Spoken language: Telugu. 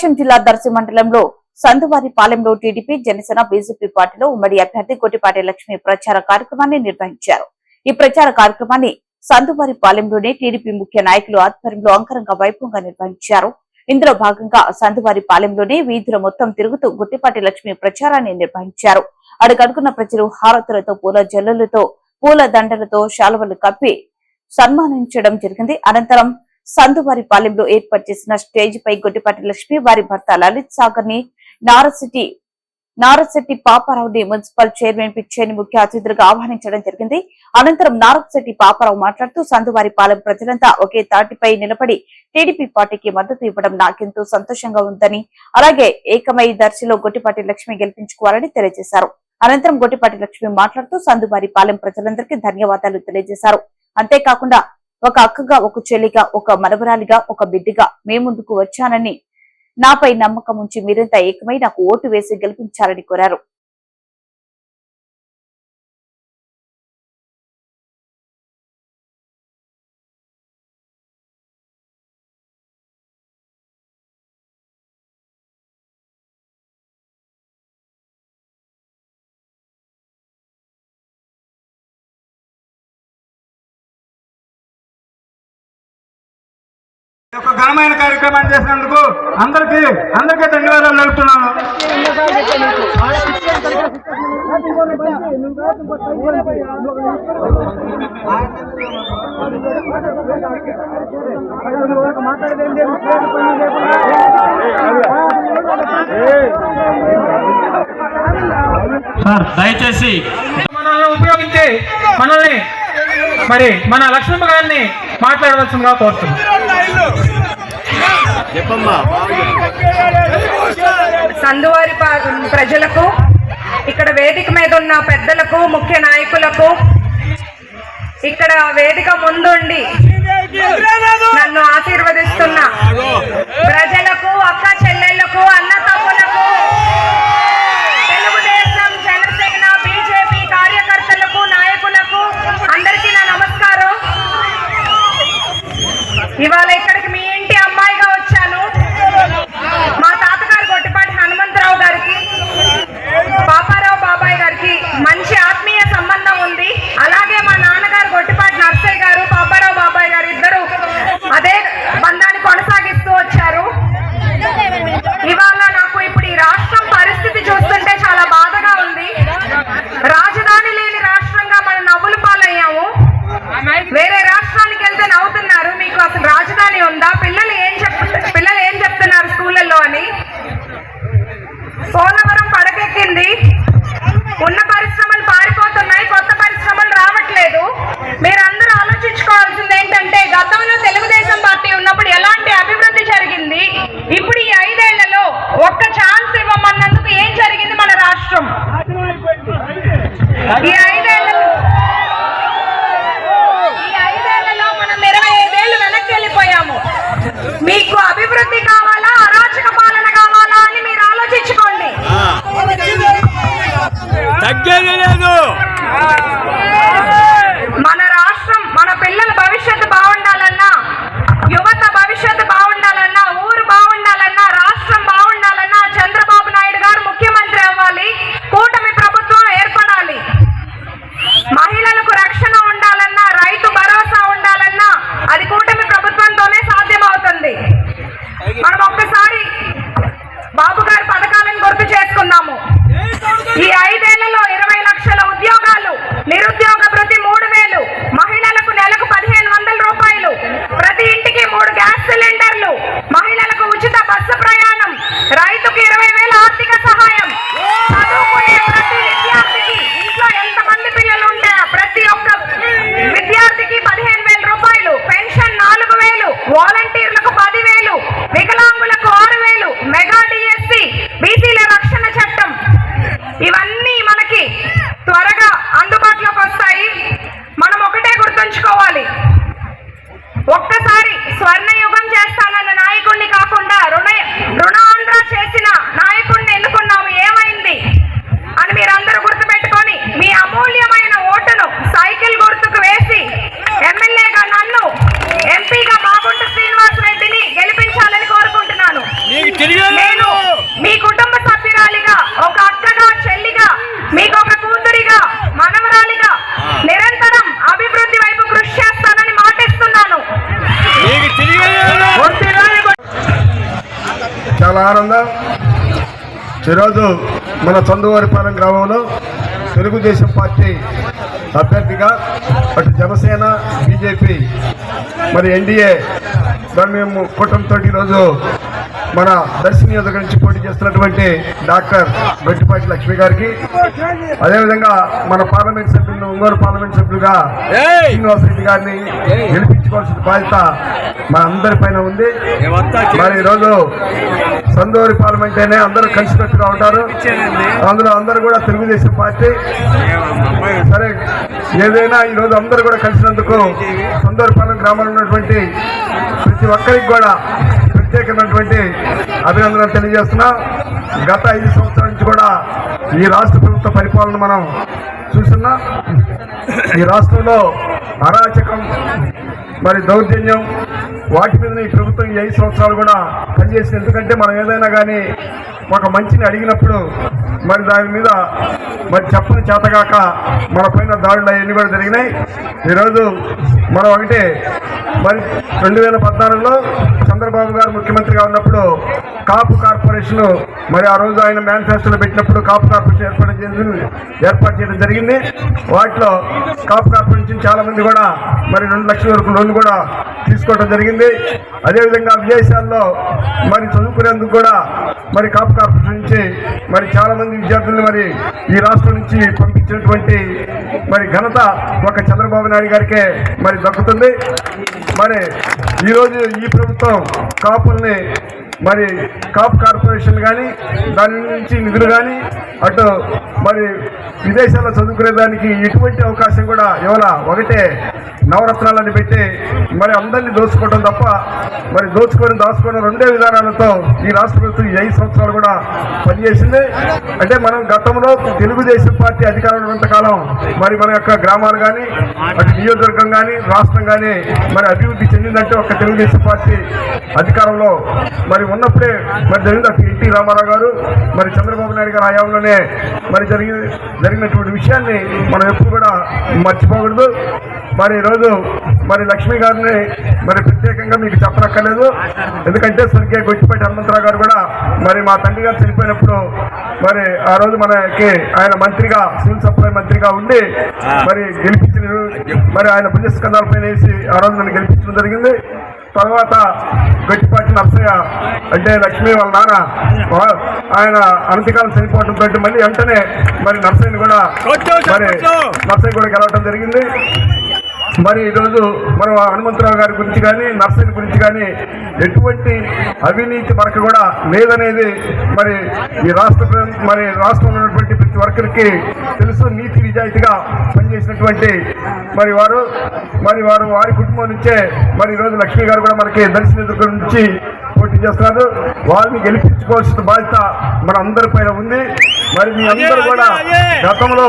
ప్రకాశం జిల్లా దర్శి మండలంలో సందువారి పాలెంలో టీడీపీ జనసేన బీజేపీ పార్టీలో ఉమ్మడి అభ్యర్థి గొట్టిపాటి లక్ష్మి ప్రచార కార్యక్రమాన్ని నిర్వహించారు. ఈ ప్రచార కార్యక్రమాన్ని సందువారి పాలెంలోని టీడీపీ ముఖ్య నాయకులు ఆధ్వర్యంలో అంకరంగ వైభవంగా నిర్వహించారు. ఇందులో భాగంగా సందువారి పాలెంలోని వీధుల మొత్తం తిరుగుతూ గుట్టిపాటి లక్ష్మి ప్రచారాన్ని నిర్వహించారు. అడుగడుగున్న ప్రజలు హారతులతో పూల జల్లులతో పూల దండలతో శాలువలు కప్పి సన్మానించడం జరిగింది. అనంతరం సందువారి పాలెంలో ఏర్పాటు చేసిన స్టేజ్ పై గొడ్డిపాటి లక్ష్మి వారి భర్త లలిత్ సాగర్ని నారసిటీ నారశెట్టి పాపారావుని మున్సిపల్ చైర్మన్ పిచ్చేని ముఖ్య అతిథులుగా ఆహ్వానించడం జరిగింది. అనంతరం నారశెట్టి పాపారావు మాట్లాడుతూ సందువారి పాలెం ప్రజలంతా ఒకే తాటిపై నిలబడి టీడీపీ పార్టీకి మద్దతు ఇవ్వడం నాకెంతో సంతోషంగా ఉందని అలాగే ఏకమై దర్శిలో గొట్టిపాటి లక్ష్మి గెలిపించుకోవాలని తెలియజేశారు. అనంతరం గొట్టిపాటి లక్ష్మి మాట్లాడుతూ సందువారి పాలెం ప్రజలందరికీ ధన్యవాదాలు తెలియజేశారు. అంతేకాకుండా ఒక అక్కగా ఒక చెల్లిగా ఒక మనవరాలిగా ఒక బిడ్డగా మీ ముందుకు వచ్చానని నాపై నమ్మకం ఉంచి మీరంతా ఏకమై నాకు ఓటు వేసి గెలిపించాలని కోరారు. ఈ యొక్క ఘనమైన కార్యక్రమాన్ని చేసినందుకు అందరికీ అందరికీ ధన్యవాదాలు తెలుపుతున్నాను. సార్ దయచేసి మనల్ని ఉపయోగించి మనల్ని మరి మన లక్ష్మమ్మ గారిని మాట్లాడవలసిందిగా కోరుతున్నాం. సందువారి ప్రజలకు ఇక్కడ వేదిక మీద ఉన్న పెద్దలకు ముఖ్య నాయకులకు ఇక్కడ వేదిక ముందుండి నన్ను ఆశీర్వదిస్తున్న ఈ నేను మీ కుటుంబ సభ్యురాలిగా ఒక అక్కగా చెల్లిగా మీకు ఒక కూతురిగా మనవరాలిగా నిరంతరం అభివృద్ధి వైపు కృషి చేస్తానని మాటిస్తున్నాను. చాలా ఆనందం. ఈరోజు మన చందువారిపాలెం గ్రామంలో తెలుగుదేశం పార్టీ అభ్యర్థిగా అటు జనసేన బీజేపీ మరి ఎన్డీఏ దాన్ని మేము కూటమితో ఈరోజు మన దర్శి నియోజకవర్గం నుంచి పోటీ చేస్తున్నటువంటి డాక్టర్ గట్టిపాటి లక్ష్మి గారికి. అదేవిధంగా మన పార్లమెంట్ సభ్యులు ఒంగోలు పార్లమెంట్ సభ్యులుగా ఏయ్! శ్రీనివాసరెడ్డి గారిని గెలిపించుకోవాల్సిన బాధ్యత మన అందరి పైన ఉంది. మరి ఈరోజు సందూరి పార్లమెంట్ అనే అందరూ కలిసికట్టుగా ఉంటారు. అందులో అందరూ కూడా తెలుగుదేశం పార్టీ. సరే ఏదైనా ఈరోజు అందరూ కూడా కలిసినందుకు సందూరి పాలెం గ్రామంలో ఉన్నటువంటి ప్రతి ఒక్కరికి కూడా ప్రత్యేకమైనటువంటి అభినందనలు తెలియజేస్తున్నా. గత ఐదు సంవత్సరాల నుంచి కూడా ఈ రాష్ట్ర ప్రభుత్వ పరిపాలన మనం చూస్తున్నాం. ఈ రాష్ట్రంలో అరాచకం మరి దౌర్జన్యం వాటి మీద ఈ ప్రభుత్వం ఈ ఐదు సంవత్సరాలు కూడా పనిచేసింది. ఎందుకంటే మనం ఏదైనా కానీ ఒక మంచిని అడిగినప్పుడు మరి దాని మీద మరి చెప్పని చేతగాక మన పైన దాడులు అవన్నీ కూడా జరిగినాయి. ఈరోజు మనం ఒకటే మరి రెండు వేల పద్నాలుగులో చంద్రబాబు గారు ముఖ్యమంత్రిగా ఉన్నప్పుడు కాపు కార్పొరేషన్ మరి ఆ రోజు ఆయన మేనిఫెస్టోలో పెట్టినప్పుడు కాపు కార్పొరేషన్ ఏర్పాటు చేయడం ఏర్పాటు చేయడం జరిగింది. వాటిలో కాపు కార్పొరేషన్ చాలామంది కూడా మరి రెండు లక్షల వరకు లోన్ కూడా తీసుకోవడం జరిగింది. అదేవిధంగా విదేశాల్లో మరి చదువుకునేందుకు కూడా మరి కాపు కార్పొరేషన్ నుంచి మరి చాలా మంది విద్యార్థులను మరి ఈ రాష్ట్రం నుంచి పంపించినటువంటి మరి ఘనత ఒక చంద్రబాబు నాయుడు గారికే మరి దక్కుతుంది. మరి ఈరోజు ఈ ప్రభుత్వం కాపుల్ని మరి కాపు కార్పొరేషన్ కానీ దాని నుంచి నిధులు కానీ అటు మరి విదేశాల్లో చదువుకునే దానికి ఎటువంటి అవకాశం కూడా ఇవాళ ఒకటే నవరత్నాలని పెట్టి మరి అందరినీ దోచుకోవడం తప్ప మరి దోచుకొని దాచుకొని రెండే విధానాలతో ఈ రాష్ట్ర ప్రభుత్వం ఐదు సంవత్సరాలు కూడా పనిచేసింది. అంటే మనం గతంలో తెలుగుదేశం పార్టీ అధికారంలో ఉన్నంతకాలం మరి మన యొక్క గ్రామాలు కానీ అటు నియోజకవర్గం కానీ రాష్ట్రం కానీ మరి అభివృద్ధి చెందిందంటే ఒక తెలుగుదేశం పార్టీ అధికారంలో మరి ఉన్నప్పుడే మరి జరిగింది. ఎన్టీ రామారావు గారు మరి చంద్రబాబు నాయుడు గారి హయాంలోనే మరి జరిగి జరిగినటువంటి విషయాన్ని మనం ఎప్పుడు కూడా మర్చిపోకూడదు. మరి ఈరోజు మరి లక్ష్మి గారిని మరి ప్రత్యేకంగా మీకు చెప్పనక్కర్లేదు. ఎందుకంటే స్వర్గీయ గొట్టిపేట హనుమంతరావు గారు కూడా మరి మా తండ్రి గారు చనిపోయినప్పుడు మరి ఆ రోజు మనకి ఆయన మంత్రిగా సివిల్ సప్లై మంత్రిగా ఉండి మరి గెలిపించిన మరి ఆయన పుణ్యస్కందాలపైన వేసి ఆ రోజు నన్ను గెలిపించడం జరిగింది. తర్వాత గట్టిపాటి నర్సయ్య అంటే లక్ష్మీ వాళ్ళ నాన్న ఆయన అనతికాలం చనిపోవడంతో మళ్ళీ వెంటనే మరి నర్సయ్యని కూడా మరి నర్సయ్య కూడా గెలవడం జరిగింది. మరి ఈరోజు మనం హనుమంతరావు గారి గురించి కానీ నర్సయ్య గురించి కానీ ఎటువంటి అవినీతి మనకు కూడా లేదనేది మరి ఈ రాష్ట్ర మరి రాష్ట్రంలో ఉన్నటువంటి ప్రతి ఒక్కరికి తెలుసు. నీతి నిజాయితీగా పనిచేసినటువంటి మరి వారు మరి వారు వారి కుటుంబం నుంచే మరి ఈరోజు లక్ష్మి గారు కూడా మనకి దర్శన నుంచి పోటీ చేస్తున్నారు. వారిని గెలిపించుకోవాల్సిన బాధ్యత మన అందరి పైన ఉంది. మరి మీ అందరూ కూడా గతంలో